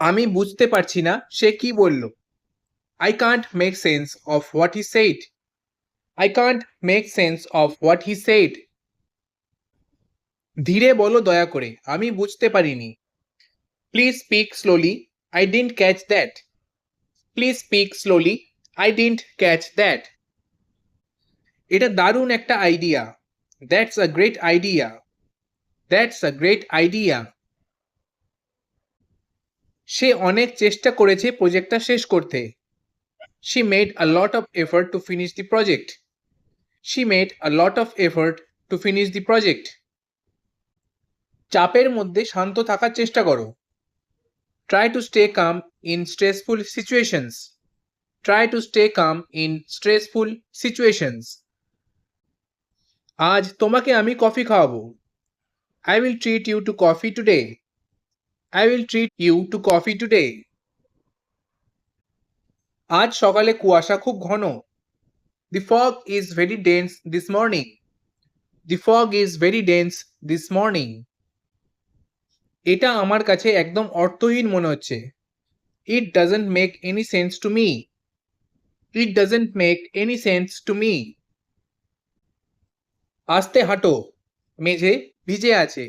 আমি বুঝতে পারছি না, সে কি বলল? I can't make sense of what he said I can't make sense of what he said ধীরে বলো দয়া করে, আমি বুঝতে পারিনি। Please speak slowly I didn't catch that please speak slowly I didn't catch that এটা দারুণ একটা idea that's a great idea that's a great idea সে অনেক চেষ্টা করেছে প্রজেক্টটা শেষ করতে। She made a lot of effort to finish the project she made a lot of effort to finish the project চাপের মধ্যে শান্ত থাকার চেষ্টা করো। Try to stay calm in stressful situations try to stay calm in stressful situations আজ তোমাকে আমি coffee খাওয়াবো। I will treat you to coffee today I will treat you to coffee today আজ সকালে কুয়াশা খুব ঘন। The fog is very dense this morning the fog is very dense this morning এটা আমার কাছে একদম অর্থহীন মনে হচ্ছে। It doesn't make any sense to me it doesn't make any sense to me আস্তে হাঁটো। মেঝে ভিজে আছে।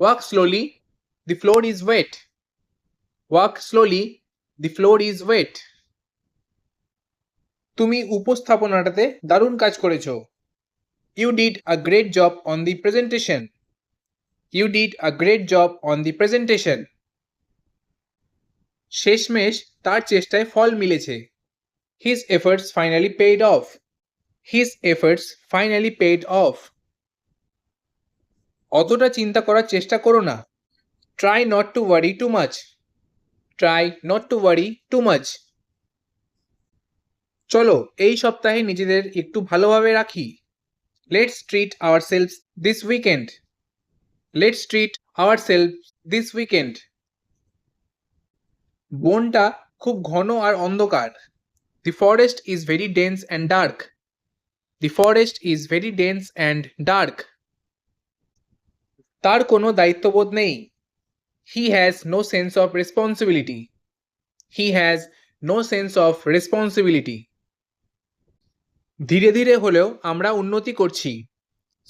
Walk slowly the floor is wet walk slowly the floor is wet তুমি উপস্থাপনাটাতে দারুণ কাজ করেছ। You did a great job on the presentation you did a great job on the presentation শেষমেশ তার চেষ্টায় ফল মিলেছে। His efforts finally paid off his efforts finally paid off অতটা চিন্তা করার চেষ্টা করো না। Try not to worry too much try not to worry too much চলো, এই সপ্তাহে নিজেদের একটু ভালোভাবে রাখি। Let's treat our self this weekend let's treat our self this weekend বনটা খুব ঘন আর অন্ধকার। The forest is very dense and dark the forest is very dense and dark তার কোনো দায়িত্ববোধ নেই। He has no sense of responsibility he has no sense of responsibility ধীরে ধীরে হলেও আমরা উন্নতি করছি।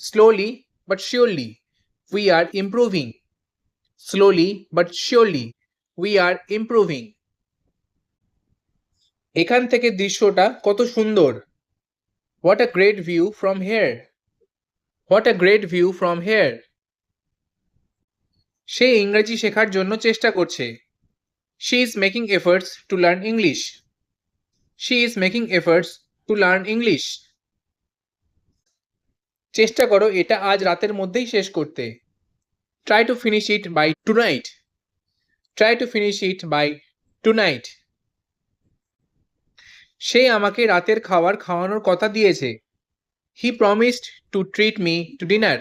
Slowly but surely we are improving slowly but surely we are improving এখান থেকে দৃশ্যটা কত সুন্দর। What a great view from here what a great view from here সে ইংরেজি শেখার জন্য চেষ্টা করছে। She is making efforts to learn English she is making efforts to learn English চেষ্টা করো এটা আজ রাতের মধ্যেই শেষ করতে। Try to finish it by tonight try to finish it by tonight সে আমাকে রাতের খাবার খাওয়ানোর কথা দিয়েছে। He promised to treat me to dinner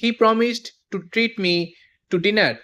he promised to treat me to dinner